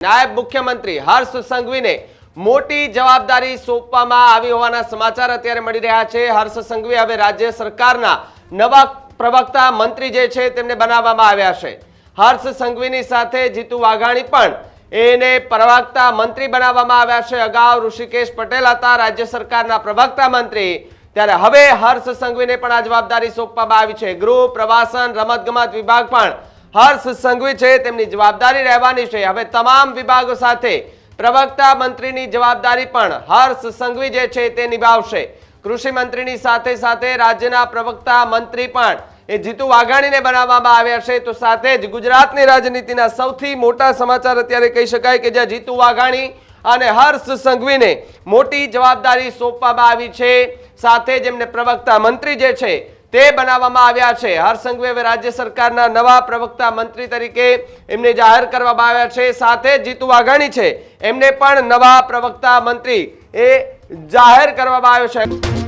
નાયબ મુખ્યમંત્રી હર્ષ સંઘવીને મોટી જવાબદારી સોંપવામાં આવી હોવાના સમાચાર અત્યારે મળી રહ્યા છે. હર્ષ સંઘવી હવે રાજ્ય સરકારના નવા પ્રવક્તા મંત્રી જે છે તેમને બનાવવામાં આવ્યા છે. હર્ષ સંઘવીની સાથે જીતુ વાઘાણી પણ એને પ્રવક્તા મંત્રી બનાવવામાં આવ્યા છે. અગાઉ ઋષિકેશ પટેલ હતા, રાજ્ય સરકારના પ્રવક્તા મંત્રી. ત્યારે હવે હર્ષ સંઘવીને પણ આ જવાબદારી સોંપવામાં આવી છે. ગૃહ પ્રવાસન, રમતગમત વિભાગ પણ હર્ષ સંઘવી છે, તેમની જવાબદારી રહેવાની છે. હવે તમામ વિભાગો સાથે પ્રવક્તા મંત્રીની જવાબદારી પણ હર્ષ સંઘવી જે છે તે નિભાવશે. કૃષિ મંત્રીની સાથે સાથે રાજ્યના પ્રવક્તા મંત્રી પણ એ જીતુ વાઘાણીને બનાવવામાં આવ્યા છે. તો સાથે જ ગુજરાતની રાજનીતિના સૌથી મોટા સમાચાર અત્યારે કહી શકાય કે જ્યાં જીતુ વાઘાણી અને હર્ષ સંઘવીને મોટી જવાબદારી સોંપવામાં આવી છે. સાથે જ એમને પ્રવક્તા મંત્રી જે છે તે બનાવવામાં આવ્યા છે. હરસંઘવે રાજ્ય સરકારના નવા પ્રવક્તા મંત્રી તરીકે એમને જાહેર કરવામાં આવ્યા છે. સાથે જીતુ વાઘાણી છે. એમને પણ નવા પ્રવક્તા મંત્રી એ જાહેર કરવામાં આવ્યો છે.